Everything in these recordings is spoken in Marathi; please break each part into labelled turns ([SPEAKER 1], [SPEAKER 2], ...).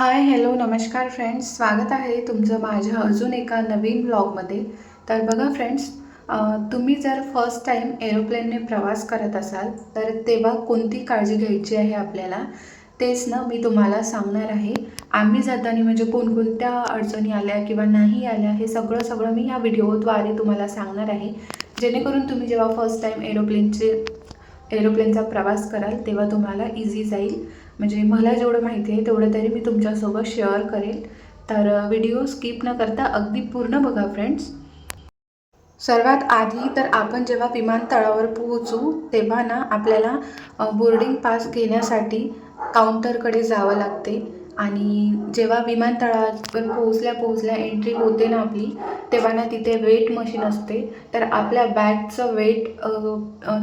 [SPEAKER 1] हाय हॅलो नमस्कार फ्रेंड्स स्वागत आहे तुमचं माझ्या अजून एका नवीन ब्लॉगमध्ये तर बघा फ्रेंड्स तुम्ही जर फर्स्ट टाईम एरोप्लेनने प्रवास करत असाल तर तेव्हा कोणती काळजी घ्यायची आहे आपल्याला? तेच ना मी तुम्हाला सांगणार आहे. आम्ही जाताना म्हणजे कोणकोणत्या अडचणी आल्या किंवा नाही आल्या हे सगळं सगळं मी या व्हिडिओद्वारे तुम्हाला सांगणार आहे. जेणेकरून तुम्ही जेव्हा फर्स्ट टाईम एरोप्लेनचे एरोप्लेनचा प्रवास कराल तेव्हा तुम्हाला इझी जाईल. म्हणजे मला जेवढं माहिती आहे तेवढं तरी मी तुमच्यासोबत शेअर करेल. तर व्हिडिओ स्किप न करता अगदी पूर्ण बघा फ्रेंड्स सर्वात आधी तर आपण जेव्हा विमानतळावर पोहोचू तेव्हा ना आपल्याला बोर्डिंग पास घेण्यासाठी काउंटरकडे जावं लागते. आणि जेव्हा विमानतळावर पोहोचल्या पोहोचल्या एंट्री होते ना आपली तेव्हा ना तिथे वेट मशीन असते. तर आपल्या बॅगचं वेट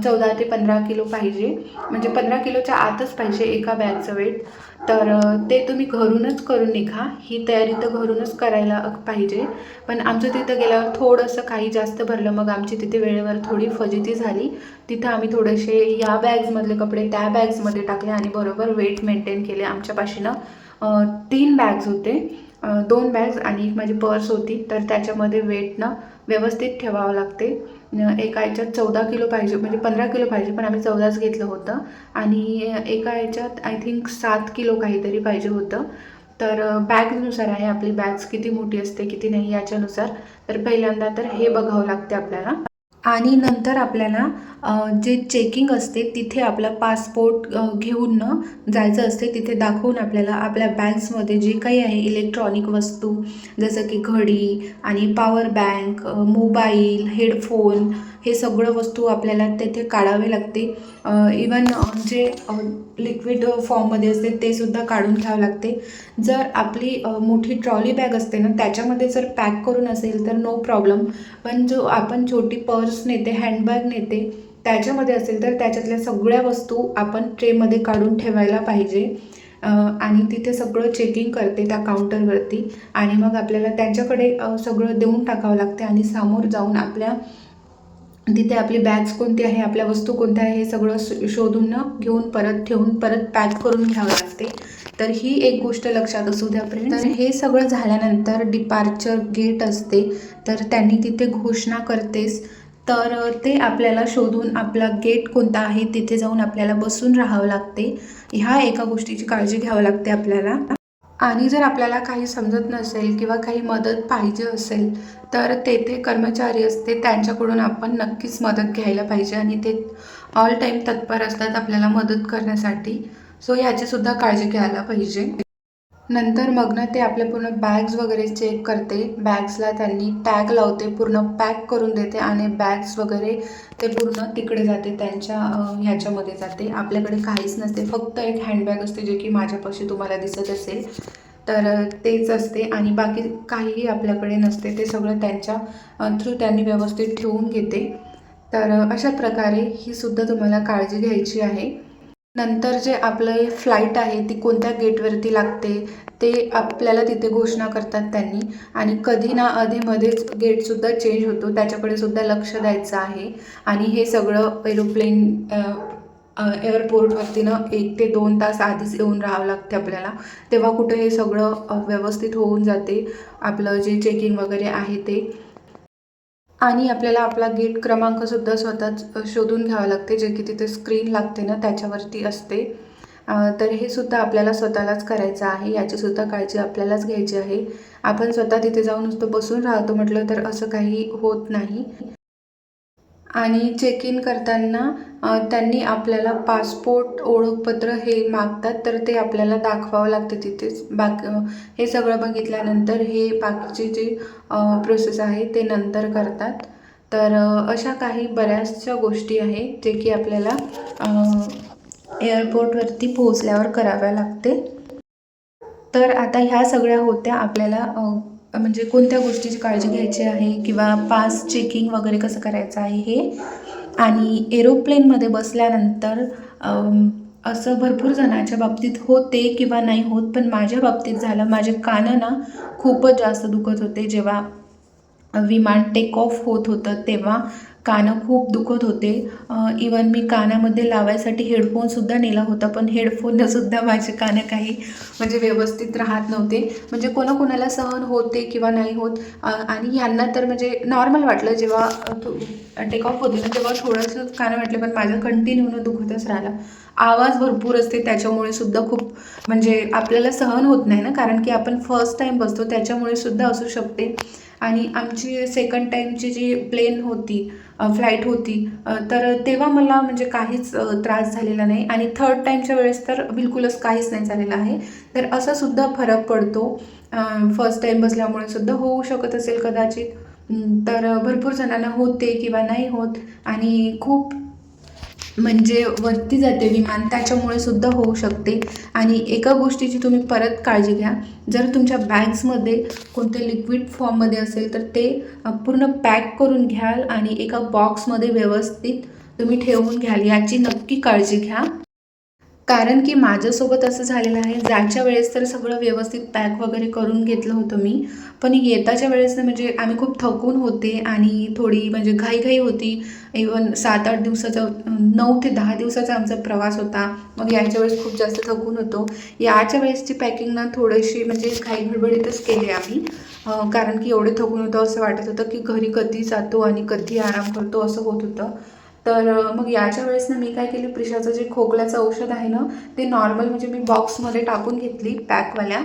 [SPEAKER 1] चौदा ते पंधरा किलो पाहिजे. म्हणजे पंधरा किलोच्या आतच पाहिजे एका बॅगचं वेट तर ते तुम्ही घरूनच करून निघा. ही तयारी तर घरूनच करायला पाहिजे. पण आमचं तिथं गेल्यावर थोडंसं काही जास्त भरलं. मग आमची तिथे वेळेवर थोडी फजिती झाली. तिथं आम्ही थोडेसे या बॅग्समधले कपडे त्या बॅग्समध्ये टाकले आणि बरोबर वेट मेंटेन केले आमच्यापाशीनं. तीन बॅग्स होते. दोन बॅग्स आणि एक माझी पर्स होती. तर त्याच्यामध्ये वेट ना व्यवस्थित ठेवावं लागते. एका याच्यात चौदा किलो पाहिजे म्हणजे पंधरा किलो पाहिजे पण आम्ही चौदाच घेतलं होतं. आणि एका याच्यात आय थिंक सात किलो काहीतरी पाहिजे होतं. तर बॅगनुसार आहे आपली बॅग्स किती मोठी असते किती नाही याच्यानुसार. तर पहिल्यांदा तर हे बघावं लागते आपल्याला. आणि नंतर आपल्याला जे चेकिंग असते तिथे आपला पासपोर्ट घेऊन न जायचं असते तिथे दाखवून आपल्याला आपल्या बॅग्समध्ये जे काही आहे इलेक्ट्रॉनिक वस्तू जसं की घडी आणि पॉवर बँक मोबाईल हेडफोन हे सगळं वस्तू आपल्याला तेथे काढावे लागते. इवन जे लिक्विड फॉर्ममध्ये असते ते सुद्धा काढून घ्यावं लागते. जर आपली मोठी ट्रॉली बॅग असते ना त्याच्यामध्ये जर पॅक करून असेल तर नो प्रॉब्लेम पण जो आपण छोटी पर्स नेते हँडबॅग नेते त्याच्यामध्ये असेल तर त्याच्यातल्या सगळ्या वस्तू आपण ट्रेमध्ये काढून ठेवायला पाहिजे. आणि तिथे सगळं चेकिंग करते त्या काउंटरवरती आणि मग आपल्याला त्यांच्याकडे सगळं देऊन टाकावं लागते आणि समोर जाऊन आपल्या तिथे आपली बॅग्स कोणती आहे आपल्या वस्तू कोणत्या आहे हे सगळं शोधून घेऊन परत ठेवून परत पॅक करून घ्यावं लागते. तर ही एक गोष्ट लक्षात असू द्या फ्रेंड तर हे सगळं झाल्यानंतर डिपार्चर गेट असते. तर त्यांनी तिथे घोषणा करतेस. तर ते आपल्याला शोधून आपला गेट कोणता आहे तिथे जाऊन आपल्याला बसून राहावं लागते. ह्या एका गोष्टीची काळजी घ्यावं लागते आपल्याला. आणि जर आपल्याला काही समजत नसेल किंवा काही मदत पाहिजे असेल तर तेथे कर्मचारी असते त्यांच्याकडून आपण नक्कीच मदत घ्यायला पाहिजे आणि ते ऑल टाईम तत्पर असतात आपल्याला मदत करण्यासाठी. सो ह्याचीसुद्धा काळजी घ्यायला पाहिजे. नंतर मग ना ते आपले पूर्ण बॅग्स वगैरे चेक करते. बॅग्सला त्यांनी टॅग लावते पूर्ण पॅक करून देते आणि बॅग्स वगैरे ते पूर्ण तिकडे जाते त्यांच्या ह्याच्यामध्ये जाते. आपल्याकडे काहीच नसते फक्त एक हँडबॅग असते जे की माझ्यापाशी तुम्हाला दिसत असेल. तर तेच असते आणि बाकी काहीही आपल्याकडे नसते ते सगळं त्यांच्या थ्रू त्यांनी व्यवस्थित ठेवून घेते. तर अशा प्रकारे ही सुद्धा तुम्हाला काळजी घ्यायची आहे. नंतर जे आपलं फ्लाईट आहे ती कोणत्या गेटवरती लागते ते आपल्याला तिथे घोषणा करतात त्यांनी. आणि कधी ना अधेमध्येच गेटसुद्धा चेंज होतो त्याच्याकडे सुद्धा लक्ष द्यायचं आहे. आणि हे सगळं एरोप्लेन एअरपोर्टवरती ना एक ते दोन तास आधीच येऊन राहावं लागते आपल्याला. तेव्हा कुठे हे सगळं व्यवस्थित होऊन जाते. आपलं जे चेकिंग वगैरे आहे ते. आणि आपल्याला आपला गेट क्रमांकसुद्धा स्वतःच शोधून घ्यावं लागते जे की तिथे स्क्रीन लागते ना त्याच्यावरती असते. तर हे सुद्धा आपल्याला स्वतःलाच करायचं आहे याचीसुद्धा काळजी आपल्यालाच घ्यायची आहे. आपण स्वतः तिथे जाऊन नुसतं बसून राहतो म्हटलं तर असं काही होत नाही. आणि चेक इन करताना त्यांनी आपल्याला पासपोर्ट ओळखपत्र हे मागतात तर ते आपल्याला दाखवावं लागतं तिथेच. बाक हे सगळं बघितल्यानंतर हे बाकीचे जे प्रोसेस आहे ते नंतर करतात. तर अशा काही बऱ्याचशा गोष्टी आहेत जे की आपल्याला एअरपोर्टवरती पोहोचल्यावर कराव्या लागते. तर आता ह्या सगळ्या होत्या आपल्याला म्हणजे कोणत्या गोष्टीची काळजी घ्यायची आहे किंवा पास चेकिंग वगैरे कसं करायचं आहे हे? आणि एरोप्लेनमध्ये बसल्यानंतर असं भरपूर जणांच्या बाबतीत होते किंवा नाही होत पण माझ्या बाबतीत झालं. माझे कानं ना खूपच जास्त दुखत होते. जेव्हा विमान टेक ऑफ होत होतं तेव्हा कानं खूप दुखत होते. इवन मी कानामध्ये लावायसाठी हेडफोनसुद्धा नेला होता पण हेडफोनसुद्धा माझे कानं काही म्हणजे व्यवस्थित राहत नव्हते. म्हणजे कोणाकोणाला सहन होते किंवा नाही होत. आणि ह्यांना तर म्हणजे नॉर्मल वाटलं जेव्हा टेक ऑफ होते ना तेव्हा थोडंसं कानं वाटलं पण माझं कंटिन्यू दुखतच राहिला. आवाज भरपूर असते त्याच्यामुळे सुद्धा खूप म्हणजे आपल्याला सहन होत नाही ना कारण की आपण फर्स्ट टाईम बसतो त्याच्यामुळे सुद्धा असू शकते. आणि आमची सेकंड टाईमची जी प्लेन होती फ्लाईट होती तर तेव्हा मला म्हणजे काहीच त्रास झालेला नाही. आणि थर्ड टाईमच्या वेळेस तर बिलकुलच काहीच नाही झालेलं आहे. तर असासुद्धा फरक पडतो. फर्स्ट टाईम बसल्यामुळे सुद्धा होऊ शकत असेल कदाचित. तर भरपूर जणांना होते किंवा नाही होत. आणि खूप म्हणजे वरती जाते विमान त्याच्यामुळे सुद्धा होऊ शकते. आणि एका गोष्टीची तुम्ही परत काळजी घ्या. जर तुमच्या बॅग्समध्ये कोणते लिक्विड फॉर्ममध्ये असेल तर ते पूर्ण पॅक करून घ्याल आणि एका बॉक्समध्ये व्यवस्थित तुम्ही ठेवून घ्याल. याची नक्की काळजी घ्या. कारण की माझ्यासोबत असं झालेलं आहे. जायच्या वेळेस तर सगळं व्यवस्थित पॅक वगैरे करून घेतलं होतं मी पण येताच्या वेळेस ना म्हणजे आम्ही खूप थकून होते आणि थोडी म्हणजे घाईघाई होती. इवन सात आठ दिवसाचा नऊ ते दहा दिवसाचा आमचा प्रवास होता. मग यायच्या वेळेस खूप जास्त थकून होतो. याच्या वेळेसची पॅकिंग ना थोडीशी म्हणजे घाई गडबडीतच केली आम्ही. कारण की एवढे थकून होतं असं वाटत होतं की घरी कधी जातो आणि कधी आराम करतो असं होत होतं. तर मग याच्या वेळेस ना मी काय केली प्रिशाचं जे खोकल्याचं औषध आहे ना ते नॉर्मल म्हणजे मी बॉक्समध्ये टाकून घेतली पॅकवाल्या.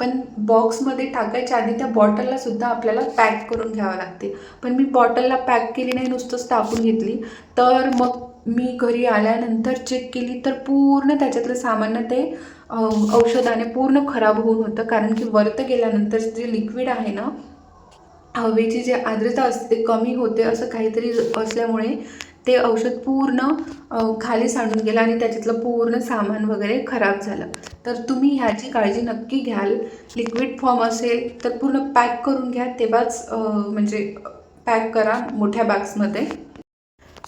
[SPEAKER 1] पण बॉक्समध्ये टाकायच्या आधी त्या बॉटलला सुद्धा आपल्याला पॅक करून घ्यावं लागते. पण मी बॉटलला पॅक केली नाही नुसतंच टाकून घेतली. तर मग मी घरी आल्यानंतर चेक केली तर पूर्ण त्याच्यातलं सामान ते औषधाने पूर्ण खराब होऊन होतं. कारण की वरतं गेल्यानंतर जे लिक्विड आहे ना हवेची जी आर्द्रता असते ते कमी होते असं काहीतरी असल्यामुळे ते औषध पूर्ण खाली सांडून गेलं आणि त्याच्यातलं पूर्ण सामान वगैरे खराब झालं. तर तुम्ही ह्याची काळजी नक्की घ्याल. लिक्विड फॉर्म असेल तर पूर्ण पॅक करून घ्या. तेव्हाच म्हणजे पॅक करा मोठ्या बॅग्समध्ये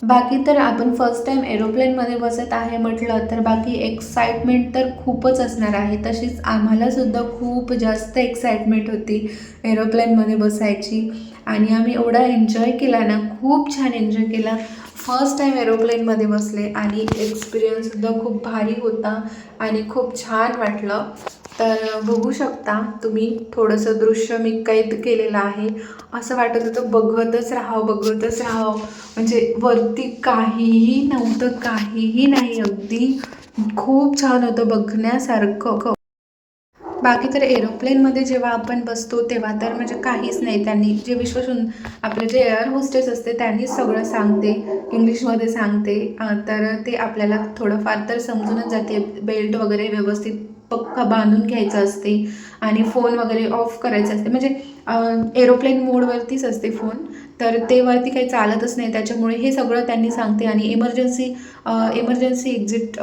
[SPEAKER 1] बाकी तर आपण फर्स्ट टाईम एरोप्लेनमध्ये बसत आहे म्हटलं तर बाकी एक्साइटमेंट तर खूपच असणार आहे. तशीच आम्हालासुद्धा खूप जास्त एक्साइटमेंट होती एरोप्लेनमध्ये बसायची. आणि आम्ही एवढा एन्जॉय केला ना खूप छान एन्जॉय केला. फर्स्ट टाईम एरोप्लेनमध्ये बसले आणि एक्सपिरियन्ससुद्धा खूप भारी होता आणि खूप छान वाटलं. तर बघू शकता तुम्ही थोडंसं दृश्य मी कैद केलेलं आहे. असं वाटत होतं बघतच राहावं बघतच राहावं. म्हणजे वरती काहीही नव्हतं काहीही नाही. अगदी खूप छान होतं बघण्यासारखं. बाकी तर एरोप्लेनमध्ये जेव्हा आपण बसतो तेव्हा तर म्हणजे काहीच नाही. त्यांनी जे विश्वसून आपले जे एअर होस्टेस असते त्यांनीच सगळं सांगते इंग्लिशमध्ये सांगते. तर ते आपल्याला थोडंफार तर समजूनच जाते. बेल्ट वगैरे व्यवस्थित पक्का बांधून घ्यायचं असते आणि फोन वगैरे ऑफ करायचं असते. म्हणजे एरोप्लेन मोडवरतीच असते फोन. तर ते वरती काही चालतच नाही. त्याच्यामुळे हे सगळं त्यांनी सांगते आणि इमर्जन्सी इमर्जन्सी एक्झिट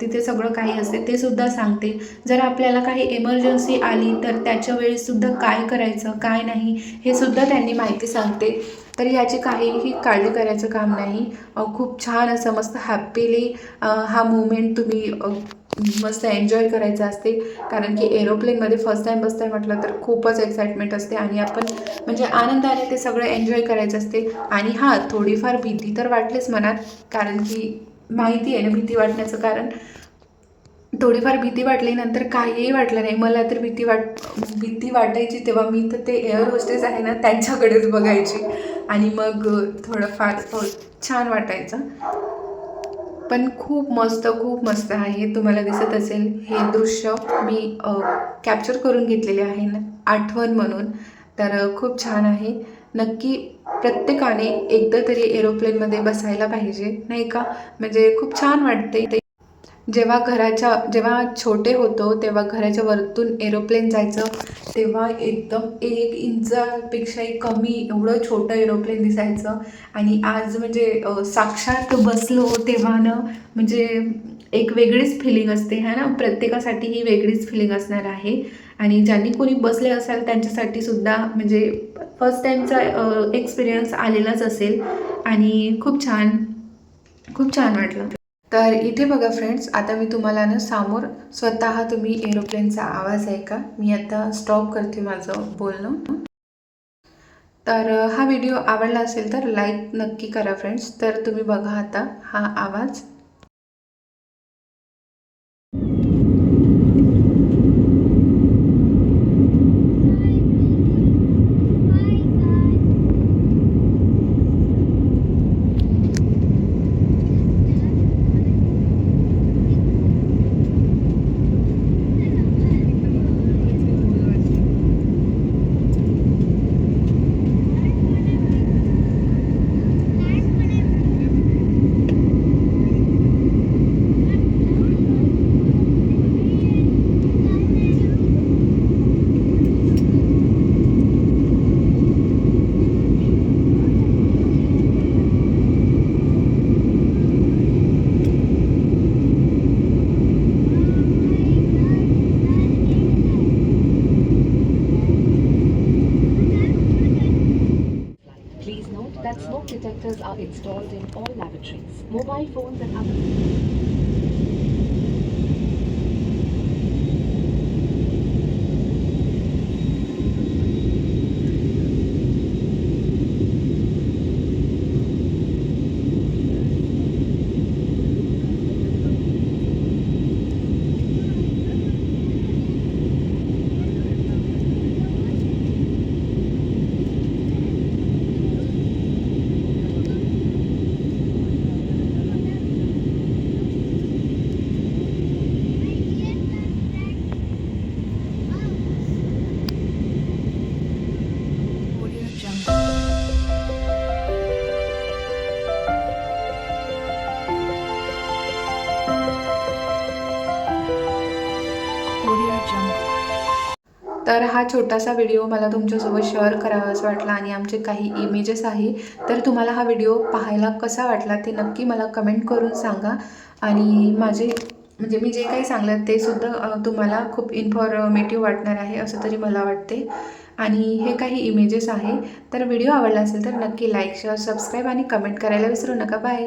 [SPEAKER 1] तिथे सगळं काही असते ते सुद्धा सांगते. जर आपल्याला काही इमर्जन्सी आली तर त्याच्या वेळेससुद्धा काय करायचं काय नाही हे सुद्धा त्यांनी माहिती सांगते. तर ह्याची काहीही काळजी करायचं काम नाही. खूप छान असं मस्त हॅपीली हा मुवमेंट तुम्ही मस्त एन्जॉय करायचं असते. कारण की एरोप्लेनमध्ये फर्स्ट टाईम बसताय म्हटलं तर खूपच एक्साइटमेंट असते आणि आपण म्हणजे आनंदाने ते सगळं एन्जॉय करायचं असते. आणि हां थोडीफार भीती तर वाटलीच मनात कारण की माहिती आहे ना भीती वाटण्याचं कारण. थोडीफार भीती वाटली नंतर काहीही वाटलं नाही. मला तर भीती वाट भीती वाटायची तेव्हा मी तर ते एअर होस्टेस आहे ना त्यांच्याकडेच बघायची. आणि मग थोडंफार छान वाटायचं. पण खूप मस्त खूप मस्त आहे. तुम्हाला दिसत असेल हे दृश्य. मी कॅप्चर करून घेतलेले आहे ना आठवण म्हणून. तर खूप छान आहे. नक्की प्रत्येकाने एकदा तरी एरोप्लेनमध्ये बसायला पाहिजे नाही का? म्हणजे खूप छान वाटते ते. जेव्हा घराच्या जेव्हा छोटे होतो तेव्हा घराच्या वरतून एरोप्लेन जायचं तेव्हा एकदम एक इंचापेक्षाही कमी एवढं छोटं एरोप्लेन दिसायचं. आणि आज म्हणजे साक्षात बसलो तेव्हा ना म्हणजे एक वेगळीच फिलिंग असते है ना? प्रत्येकासाठी ही वेगळीच फिलिंग असणार आहे. आणि ज्यांनी कोणी बसले असाल त्यांच्यासाठी सुद्धा म्हणजे फर्स्ट टाईमचा एक्सपिरियन्स आलेलाच असेल. आणि खूप छान खूप छान वाटलं. तर इथे बघा फ्रेंड्स आता मी तुम्हाला ना समोर स्वतः तुम्ही एरोप्लेनचा आवाज आहे का? मी आता स्टॉप करते माझं बोलणं. तर हा व्हिडिओ आवडला असेल तर लाईक नक्की करा फ्रेंड्स तर तुम्ही बघा आता हा आवाज. तर हा छोटासा व्हिडिओ मला तुमच्यासोबत शेअर करावा असं वाटला आणि आमचे काही इमेजेस आहे तर तुम्हाला हा व्हिडिओ पाहायला कसा वाटला ते नक्की मला कमेंट करून सांगा. आणि माझे म्हणजे मी जे काही सांगलं ते सुद्धा तुम्हाला खूप इन्फॉर्मेटिव्ह वाटणार आहे असं तरी मला वाटते. आणि हे काही इमेजेस आहे तर व्हिडिओ आवडला असेल तर नक्की लाईक शेअर सबस्क्राईब आणि कमेंट करायला विसरू नका. बाय